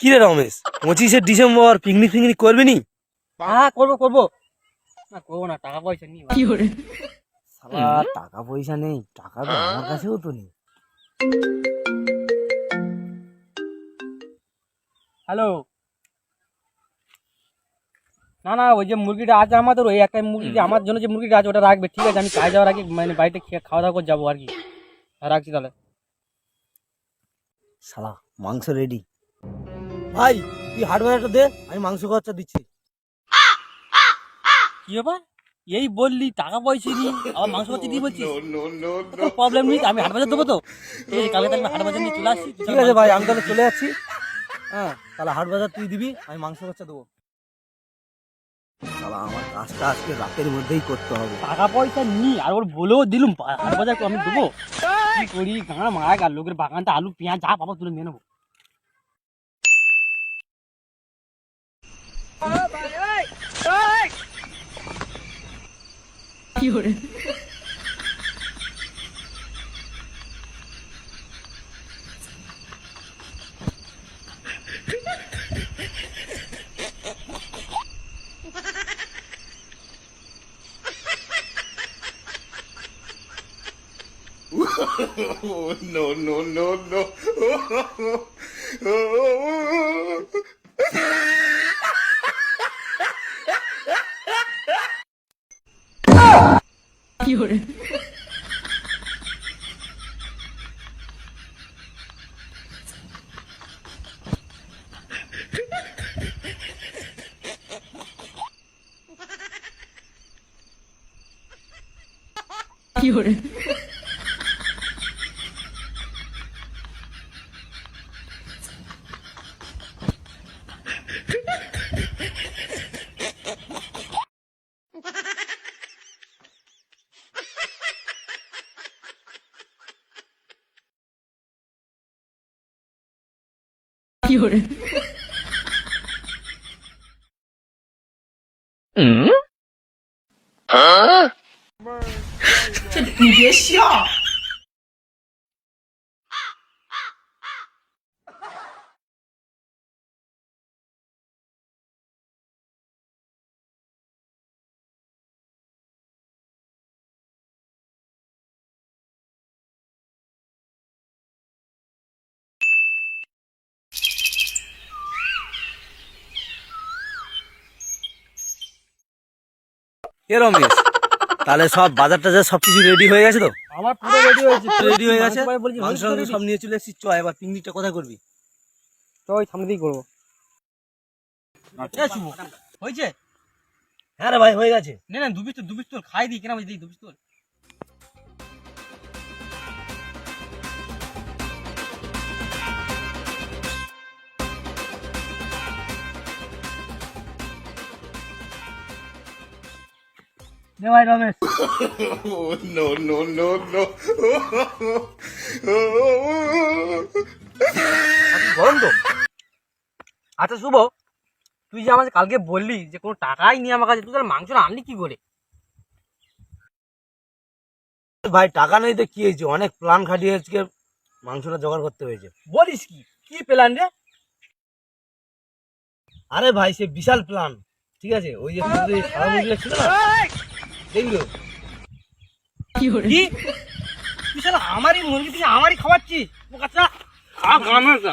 কি রে রমেশ? পঁচিশে ডিসেম্বর পিকনিক ফিকনিক করবি নি? হ্যাঁ করব করব। না করব না টাকা পয়সা নিয়ে সালা টাকা পয়সা নেই টাকা তো আমার কাছেও তো নেই। হ্যালো? না না ওই যে মুরগিটা আছে আমাদের ওই একটা মুরগি আমার জন্য যে মুরগিটা আছে ওটা রাখবে ঠিক আছে? আমি কাজ যাওয়ার আগে মানে বাড়িতে খেয়ে খাওয়া দাওয়া করে যাব আর কি। হ্যাঁ, রাখছি তাহলে। শালা মাংস রেডি ভাই তুই হার্ডওয়্যারটা দে আমি মাংস খরচা দিচ্ছি। কি ব্যাপার? এই বললি টাকা পয়সা দিই আবার মাংস পাচ্ছি দিয়ে বলছিস? প্রবলেম নেই আমি হাট বাজার দেবো তো। ঠিক আছে কালকে তাহলে হাট বাজার নিয়ে চলে আসছি ঠিক আছে ভাই আমি তাহলে চলে যাচ্ছি। হ্যাঁ তাহলে হাট বাজার তুই দিবি আমি মাংস খরচা দেবো। শালা আমার কাজটা আজকে রাতের মধ্যেই করতে হবে। টাকা পয়সা নি আর ওর বলেও দিলুম বা- হাট বাজার আমি দেবো। কি করি? গাঁ মারা আর লোকের বাগানটা আলু পেঁয়াজ যা পাবো তুলে নিয়ে নেব। Lloren. no, no, no, no. これ。有 有人。嗯？啊？这你别笑。এ Ramesh তাহলে সব বাজার টাজার সব কিছু রেডি হয়ে গেছে তো? আমার পুরো রেডি হয়েছে রেডি হয়ে গেছে? মাংস? সব নিয়ে চলে এসেছি। চ এবার পিকনিকটা কোথায় করবি? চ ওই সামনে দিকে করব। হয়েছে? হ্যাঁ রে ভাই হয়ে গেছে। না না দুবিস তো দুবিস তোর খাই দিই কেন দিই দুবিস তোর দে ভাই রমেশ গরম তো। আচ্ছা শুভ তুই যে আমাকে কালকে বললি যে কোনো টাকাই নিয়ে আমার কাছে তুই তাহলে মাংসটা আনলি কি করে? ভাই টাকা নেই তো কি হয়েছে? অনেক প্ল্যান খাটিয়ে আজকে মাংসটা জোগাড় করতে হয়েছে। বলিস কি? কি প্ল্যান রে? আরে ভাই সে বিশাল প্ল্যান ঠিক আছে? ওই যে সারা ছিল না? দেখল কি তুই শালা আমারই মুরগি তুই আমারই খাওয়াচ্ছিস ও কাচ্চা খা গানা যা